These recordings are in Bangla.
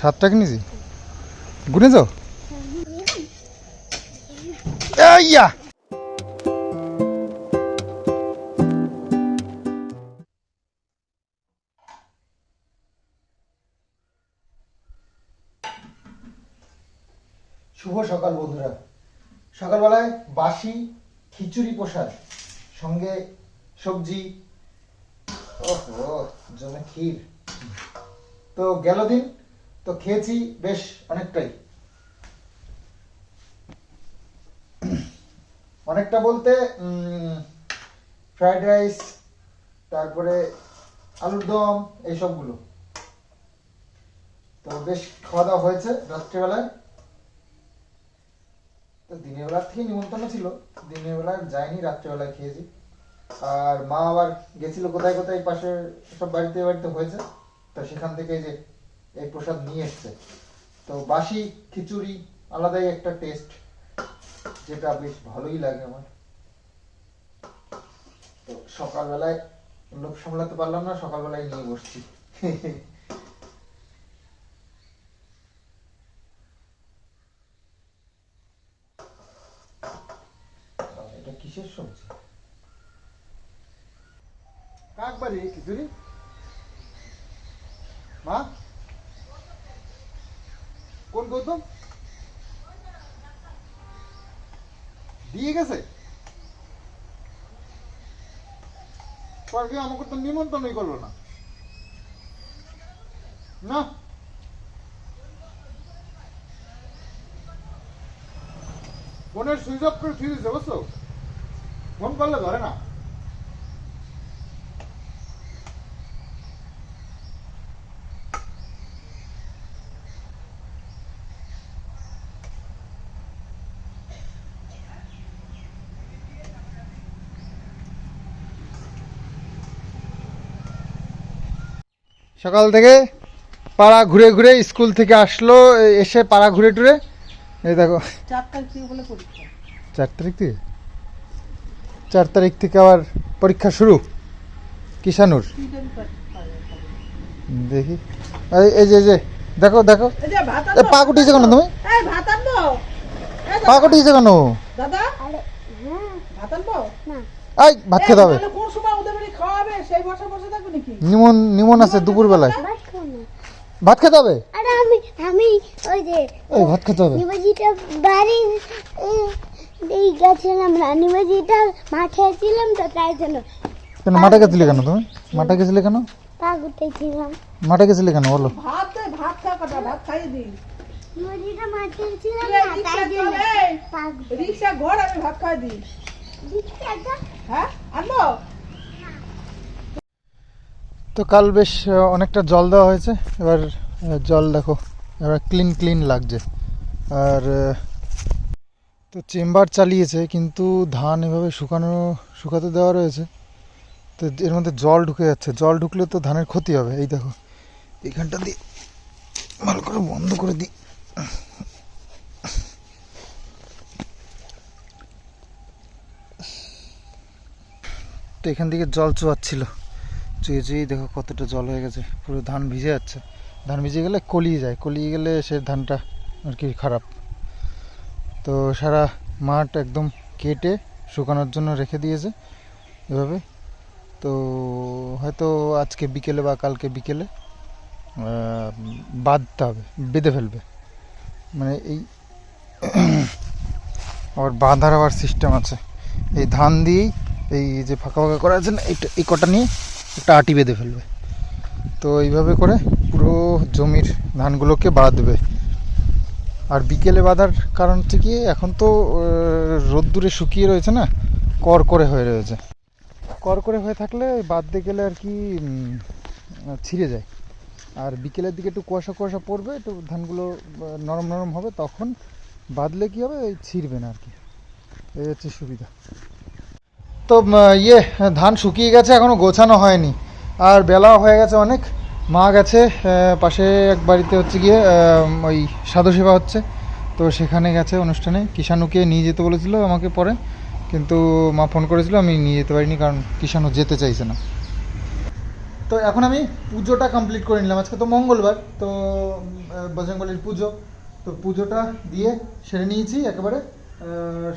সাতটা। কিনেছি? গুনেছ? ইয়া! শুভ সকাল বন্ধুরা। সকালবেলায় বাসি খিচুড়ি প্রসাদ সঙ্গে সবজি। ওহো জমে ক্ষীর। তো গেল দিন, তো খেয়েছি বেশ অনেকটাই। অনেকটা বলতে ফ্রাইড রাইস তারপরে আলুর দম, এইসবগুলো। তো বেশ খাওয়া দাওয়া হয়েছে রাত্রিবেলায়। তো দিনের বেলার থেকে নিমন্ত্রণ ছিল, দিনের বেলায় যাইনি, রাত্রিবেলায় খেয়েছি। আর মা আবার গেছিল কোথায় কোথায় পাশে সব বাড়িতে বাড়িতে হয়েছে। তো সেখান থেকে যে এই প্রসাদ নিয়ে এসছে। তো বাসি খিচুড়ি আলাদাই একটা টেস্ট যেটা বেশ ভালোই লাগে আমার। তো সকালবেলায় লোক সামলাতে পারলাম না, সকালবেলায় নিয়ে বসছি। এটা কিসের খিচুড়ি। মা? কোন গৌতম? দিয়ে গেছে? আমাকে তো নিমন্ত্রণই করল না। না। ফোনের সুইচ অফ করে থুয়ে দিচ্ছে বুঝছ ফোন করলে ধরে না। সকাল থেকে পাড়া ঘুরে ঘুরে স্কুল থেকে আসলো এসে পাড়া ঘুরে টুরে এই দেখো। চার তারিখ থেকে চার তারিখ থেকে চার তারিখ থেকে আবার পরীক্ষা শুরু কিষানুর। দেখি। এই এই যে এই যে দেখো দেখো। এই যে ভাত পা কুটিয়েছে কেন তুমি? এই ভাত আনব। পা কুটিয়েছে কেন? দাদা। আরে হ্যাঁ ভাত আনব? না। এই ভাত খেতে হবে। নিমন নিমন আছে দুপুর বেলায় ভাত খেতে হবে? আরে আমি আমি ওই যে এই ভাত খেতে হবে। এই গেছিলাম না নিবাজিটা মাঠে ছিলাম তো তাই জন্য। কেন মাঠে গেছিলে কেন তুমি? মাঠে গেছিলে কেন? পা গুটেছিলাম মাঠে গেছিলে কেন বলো। ভাত ভাত খা কাটা ভাত দিই মাঠে ছিলাম না তাই জন্য। আমি খাই দিই। হ্যাঁ আনব? তো কাল বেশ অনেকটা জল দেওয়া হয়েছে। এবার জল দেখো, এবার ক্লিন ক্লিন লাগছে। আর তো চেম্বার চালিয়েছে, কিন্তু ধান এভাবে শুকানো, শুকাতে দেওয়া রয়েছে। তো এর মধ্যে জল ঢুকে যাচ্ছে। জল ঢুকলে তো ধানের ক্ষতি হবে। এই দেখো, এইখানটা দিয়ে ভালো করে বন্ধ করে দিই। তো এখান থেকে জল চুয়াচ্ছিল। চুয়ে চুয়েই দেখো কতটা জল হয়ে গেছে। পুরো ধান ভিজে যাচ্ছে। ধান ভিজে গেলে কলিয়ে যায়। কলিয়ে গেলে সে ধানটা আর কি খারাপ। তো সারা মাঠ একদম কেটে শুকানোর জন্য রেখে দিয়েছে এভাবে। তো হয়তো আজকে বিকেলে বা কালকে বিকেলে বাঁধতে হবে, বেঁধে ফেলবে। মানে এই আবার বাঁধার আবার সিস্টেম আছে। এই ধান দিয়েই এই যে ফাঁকা ফাঁকা করা আছে না এই কটা নিয়ে একটা আটি বেঁধে ফেলবে। তো এইভাবে করে পুরো জমির ধানগুলোকে বাঁধবে আর বিকেলে বাঁধার কারণ হচ্ছে কি এখন তো রোদ্দুরে শুকিয়ে রয়েছে না কর করে হয়ে রয়েছে। কর করে হয়ে থাকলে বাঁধতে গেলে আর কি ছিঁড়ে যায়। আর বিকেলের দিকে একটু কুয়াশা কুয়াশা পড়বে, একটু ধানগুলো নরম নরম হবে, তখন বাঁধলে কী হবে ছিঁড়বে না আর কি। এই হচ্ছে সুবিধা। তো ইয়ে ধান শুকিয়ে গেছে, এখনও গোছানো হয়নি। আর বেলাও হয়ে গেছে অনেক। মা গেছে পাশে এক বাড়িতে হচ্ছে গিয়ে ওই সাধু সেবা হচ্ছে। তো সেখানে গেছে অনুষ্ঠানে। কিষাণুকে নিয়ে যেতে বলেছিল আমাকে পরে। কিন্তু মা ফোন করেছিল, আমি নিয়ে যেতে পারিনি কারণ কিষাণু যেতে চাইছে না। তো এখন আমি পুজোটা কমপ্লিট করে নিলাম। আজকে তো মঙ্গলবার, তো বজরংবলির পুজো। তো পুজোটা দিয়ে সেরে নিয়েছি একেবারে।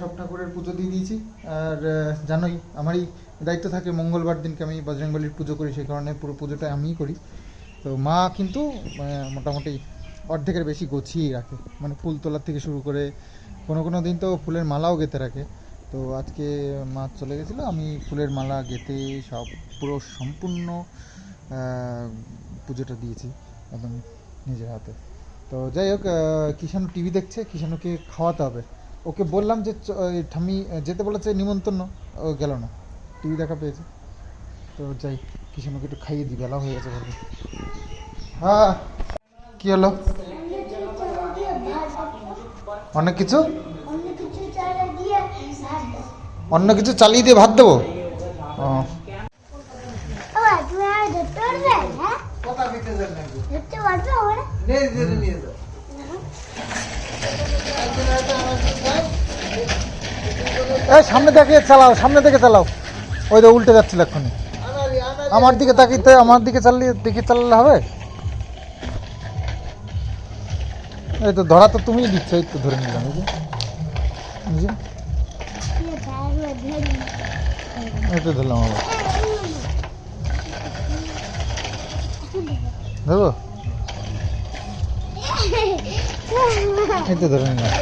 সব ঠাকুরের পুজো দিয়ে দিয়েছি। আর জানোই আমারই দায়িত্ব থাকে মঙ্গলবার দিনকে আমি বজরংবলির পুজো করি সেই কারণে পুরো পুজোটা আমিই করি। তো মা কিন্তু আহ, মোটামুটি অর্ধেকের বেশি গছিয়েই রাখে। মানে ফুল তোলার থেকে শুরু করে কোনো কোনো দিন তো ফুলের মালাও গেঁথে রাখে। তো আজকে মা চলে গেছিল আমি ফুলের মালা গেঁথে সব পুরো সম্পূর্ণ পুজোটা দিয়েছি একদম নিজের হাতে। তো যাই হোক কিষাণু টিভি দেখছে কিষাণুকে খাওয়াতে হবে। ওকে বললাম যে ঠাম্মি যেতে বলেছে নিমন্ত্রণ ও গেল না। টিভি দেখা পেয়েছে। তো যাই কিষাণুকে একটু খাইয়ে দিই বেলা হয়ে গেছে বলবে হ্যাঁ কি হলো? অনেক কিছু? অন্য কিছু চারা দিয়ে ভাত দাও অন্য কিছু চালিয়ে দিয়ে ভাত দেবো ও এই, সামনে দেখে চালাও, সামনে থেকে চালাও। ওই তো উল্টে যাচ্ছিল এক্ষুনি। আমার দিকে তাকিয়ে আমার দিকে চালিয়ে দিকে চালালে হবে? এই তো ধরা তো তুমিই দিচ্ছ, এই তো ধরে নিলাম, এই যে। এই তো ধরলাম ধরবো? এই তো ধরে নিলাম।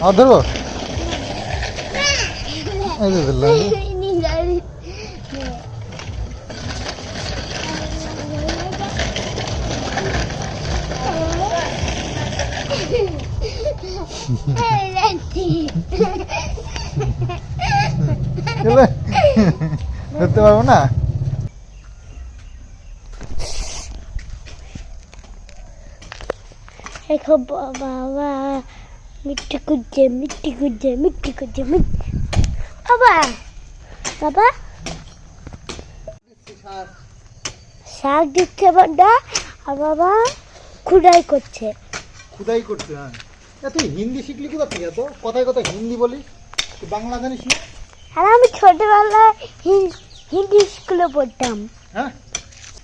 ধরবো এই তো ধরলাম এই যে। চলে ধরতে পারব না দেখো বাবা মিষ্টি কুজে মিষ্টি কুজে মিষ্টি বাবা বাবা শাক দিচ্ছে বাবা আর বাবা খুদাই করছে। খুদাই করতে হ্যাঁ। তুই হিন্দি শিখলি কোথা থেকে এত? কথায় কথায় হিন্দি বলি তুই বাংলা জানিস না? আর আমি ছোটবেলায় হিন্দি স্কুলে পড়তাম। হ্যাঁ?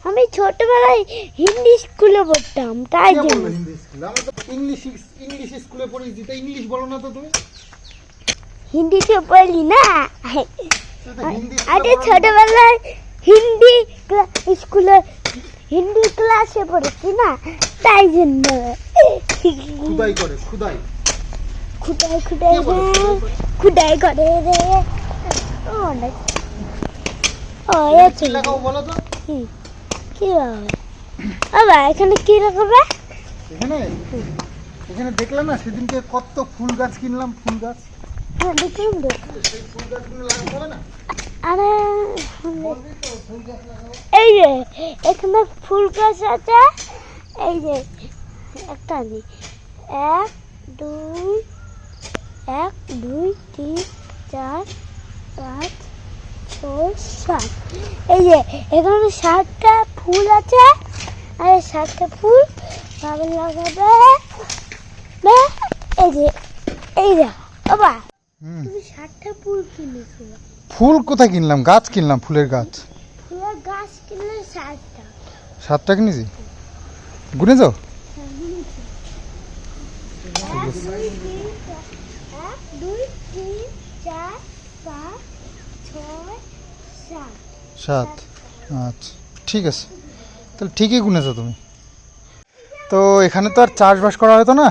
আমি ছোটবেলায় হিন্দি স্কুলে পড়তাম তাই জন্য। হিন্দি স্কুলে? আমরা তো ইংলিশ ইংলিশ স্কুলে পড়েছি তা ইংলিশ বলো না তো তুমি। হিন্দিতে পড়লি না। তুই তো হিন্দি আরে ছোটবেলায় হিন্দি ক্লা- স্কুলে হিন্দি ক্লাসে পড়েছি না তাই জন্য। খুদাই করে খুদাই। খুদাই খুদাই রে খুদাই করে? রে। ও অনেক ও আছে লাগাও বলো তো। কি কি বাবা এখানে কি রাখবে? এখানে? এখানে দেখলাম না সেদিনকে কত ফুল গাছ কিনলাম ফুল গাছ। হ্যাঁ দেখুন তো। সেই ফুল গাছগুলো লাগাতে না আরে এই যে এখানে ফুল গাছ আছে। এই যে একটা নি এক দুই এক দুই তিন চার পাঁচ ছয় সাত। এই যে এখানে সাতটা ফুল আছে। আর সাতটা ফুল ভাবে লাগাবে। এই যে এই যে বাবা তুমি সাতটা ফুল কিনেছো। ফুল কোথায় কিনলাম? গাছ কিনলাম ফুলের গাছ। ফুলের গাছ কিনলে সাতটা। সাতটা কিনেছি? গুনে যাও এক দুই তিন চার এক দুই তিন চার পাঁচ ছয় সাত সাত আচ্ছা ঠিক আছে। তাহলে ঠিকই গুনেছো তুমি। তো এখানে তো আর চাষবাস করা হতো না?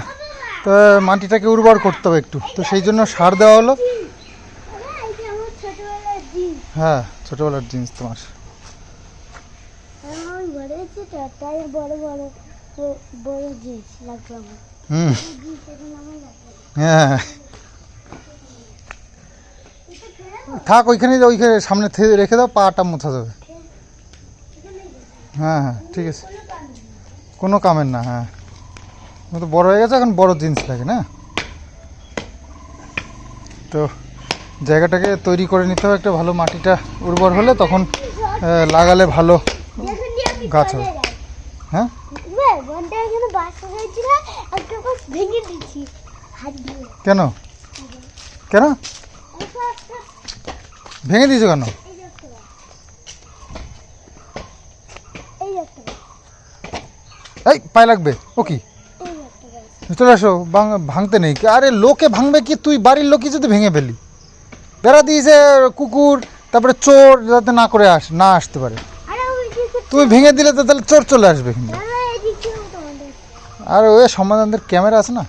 তো মাটিটাকে উর্বর করতে হবে একটু। তো সেই জন্য সার দেওয়া হলো। হ্যাঁ ছোটোবেলার জিনিস তোমার। আমার বড় হয়েছে তো তাই বড় বড় বড়- বড় জিনিস লাগবে আমার হুম এই জিনিস এখন আমার লাগবে হ্যাঁ এটা ফেলে থাক ওইখানে ওইখানে সামনে রেখে দাও পাটা মোছা যাবে। হ্যাঁ হ্যাঁ ঠিক আছে। কোনো কামের না হ্যাঁ। ও তো বড় হয়ে গেছে এখন বড় জিনিস লাগে না? তো জায়গাটাকে তৈরি করে নিতে হবে একটা ভালো মাটিটা উর্বর হলে তখন লাগালে ভালো গাছ হবে। হ্যাঁ? কেন? বনটা ভেঙে দিয়েছ কেন? এই পায়ে লাগবে। ও কি? চলে আসো ভাঙতে নেই। আরে লোকে ভাঙবে কি? তুই বাড়ির লোকই যদি ভেঙে ফেলি। বেড়া দিয়েছে কুকুর তারপরে চোর যাতে না করে আস না আসতে পারে। তুমি ভেঙে দিলে তো তাহলে চোর চলে আসবে কিন্তু। আর ওই সমাধানদের ক্যামেরা আছে না?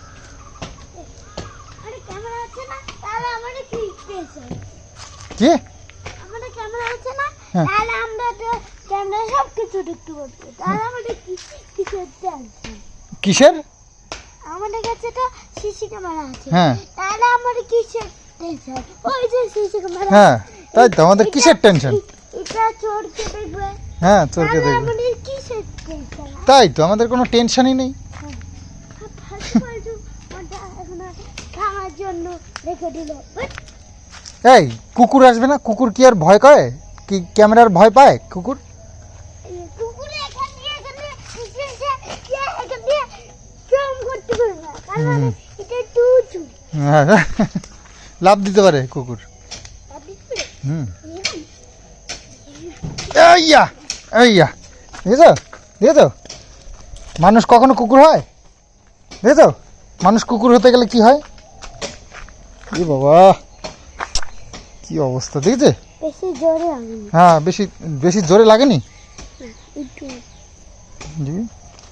কি? আমাদের ক্যামেরা আছে না? হ্যাঁ। তাহলে আমরা তো ক্যামেরা সব কিছু দেখতে পাচ্ছি তাহলে আমাদের কি কিছু টেনশন কিসের? আমাদের কাছে তো সিসি ক্যামেরা আছে। হ্যাঁ। তাহলে আমাদের কিসের টেনশন ওই যে সিসি ক্যামেরা। হ্যাঁ তাই তো আমাদের কিসের টেনশন এটা চোরকে দেখবে। হ্যাঁ চোরকে তাহলে দেখবে। আমাদের কিসের টেনশন তাই তো আমাদের কোনো টেনশনই নেই। খাওয়ার জন্য রেখে দিল। এই কুকুর আসবে না? কুকুর কি আর ভয় করে? কি ক্যামেরার ভয় পায় কুকুর? উঁচু হ্যাঁ, লাভ দিতে পারে কুকুর। হুম? এইয়া এইয়া। দেখেছ? দেখেছ? মানুষ কখনো কুকুর হয়? দেখেছ? মানুষ কুকুর হতে গেলে কি হয়? এ বাবা। কি অবস্থা? দেখেছে? বেশি জোরে আমি হ্যাঁ বেশি বেশি জোরে লাগেনি? জি।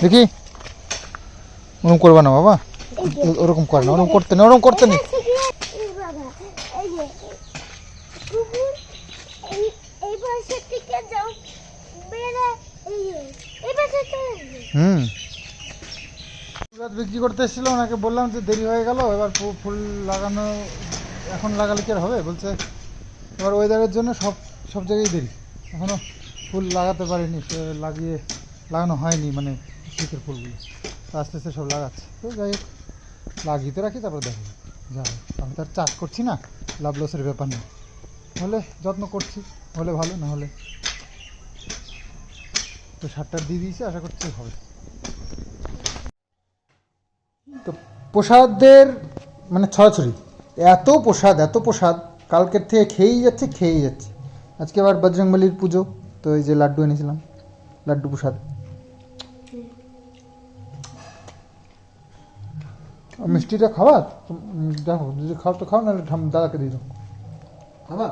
দেখি ওরকম করবে না বাবা। ওরকম করে না ওরকম করতে নেই ওরকম করতে নেই। হুম। বিক্রি করতে এসেছিল ওনাকে বললাম যে দেরি হয়ে গেল এবার ফুল লাগানো এখন লাগালে কি আর হবে? বলছে এবার ওয়েদারের জন্য সব সব জায়গায় দেরি। এখনও ফুল লাগাতে পারিনি লাগিয়ে, লাগানো হয়নি মানে শীতের ফুলগুলো। আস্তে আস্তে সব লাগাচ্ছে। তো যাই হোক, লাগিয়ে তো রাখি, তারপর দেখো যা হয়। আমি তো আর চাষ করছি না, লাভ লসের ব্যাপার নেই হলে যত্ন করছি, হলে ভালো, না হলে তো সারটার দিয়ে দিয়েছি, আশা করছি হবে। তো প্রসাদের মানে ছড়াছড়ি। এত প্রসাদ এত প্রসাদ কালকের থেকে খেয়েই যাচ্ছে খেয়েই যাচ্ছে। আজকে আবার বজরংবলির পুজো তো এই যে লাড্ডু এনেছিলাম লাড্ডু প্রসাদ। মিষ্টিটা খাওয়া দেখো যদি খাও তো খাও নাহলে দাদাকে দিয়ে দাও। খাবা?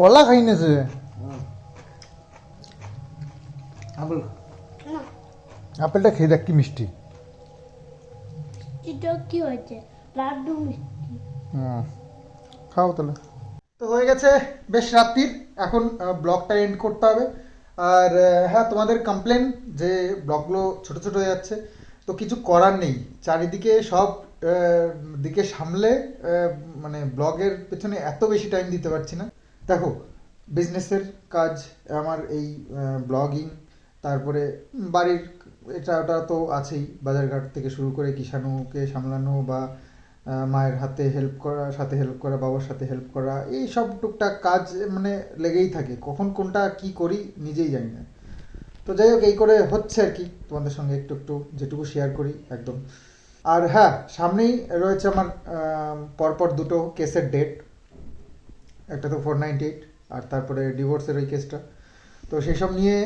কলা খাই দিয়েছি আপেল আপেলটা খেয়ে দেখ কি মিষ্টি। এটা কি হয়েছে? লাড্ডু মিষ্টি। হুম। খাও তাহলে। তো হয়ে গেছে বেশ রাত্রির। এখন ব্লগটা এন্ড করতে হবে। আর হ্যাঁ তোমাদের কমপ্লেন যে ব্লগগুলো ছোট ছোট হয়ে যাচ্ছে। তো কিছু করার নেই। চারিদিকে সব দিকে সামলে মানে ব্লগের পেছনে এত বেশি টাইম দিতে পারছি না। দেখো বিজনেসের কাজ আমার এই ব্লগিং তারপরে বাড়ির এটা ওটা তো আছেই, বাজারঘাট থেকে শুরু করে কিষাণুকে সামলানো বা মায়ের হাতে হেল্প করা, সাথে হেল্প করা, বাবার সাথে হেল্প করা, এই সব টুকটাক কাজ মানে লেগেই থাকে। কখন কোনটা কি করি নিজেই জানি না। তো যাই হোক, এই করে হচ্ছে আর কি। তোমাদের সঙ্গে একটু একটু যেটুকু শেয়ার করি, একদম। আর হ্যাঁ সামনেই রয়েছে আমার পরপর দুটো কেসের ডেট একটা তো ফোর নাইনটি এইট আর তারপরে ডিভোর্সের ওই কেসটা তো সেই সব নিয়ে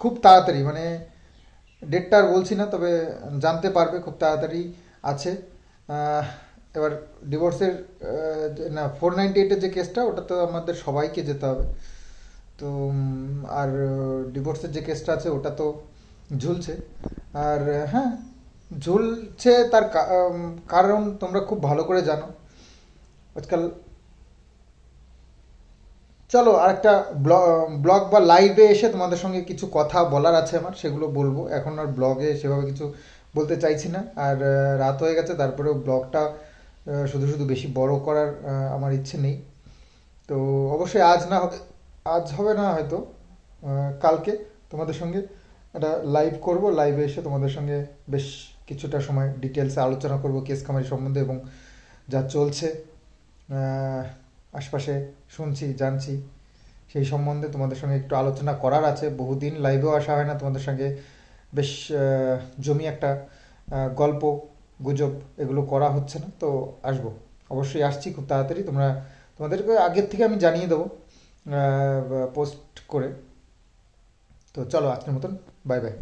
খুব তাড়াতাড়ি মানে ডেটটা আর বলছি না, তবে জানতে পারবে খুব তাড়াতাড়ি আছে। এবার ডিভোর্সের না ফোর নাইনটি এইটের যে কেসটা ওটা তো আমাদের সবাইকে যেতে হবে। তো আর ডিভোর্সের যে কেসটা আছে, ওটা তো ঝুলছে। আর হ্যাঁ ঝুলছে তার কারণ তোমরা খুব ভালো করে জানো। আজকাল চলো আরেকটা ব্লগ বা লাইভে এসে তোমাদের সঙ্গে কিছু কথা বলার আছে আমার, সেগুলো বলব। এখন আর ব্লগে সেভাবে কিছু বলতে চাইছি না। আর রাত হয়ে গেছে, তারপরেও ব্লগটা শুধু শুধু বেশি বড় করার আমার ইচ্ছে নেই। তো অবশ্যই আজ না হবে, আজ হবে না হয়তো কালকে তোমাদের সঙ্গে একটা লাইভ করব। লাইভে এসে তোমাদের সঙ্গে বেশ কিছুটা সময় ডিটেলসে আলোচনা করব কেস কামারি সম্বন্ধে এবং যা চলছে। আশপাশে শুনছি, জানছি। সেই সম্বন্ধে তোমাদের সঙ্গে একটু আলোচনা করার আছে। বহুদিন লাইভেও আসা হয় না। তোমাদের সঙ্গে বেশ জমি একটা গল্প, গুজব এগুলো করা হচ্ছে না। তো আসব। অবশ্যই আসছি খুব তাড়াতাড়ি। তোমরা, তোমাদেরকে আগের থেকে আমি জানিয়ে দেবো পোস্ট করে। তো চলো আজকের মতন। Bye bye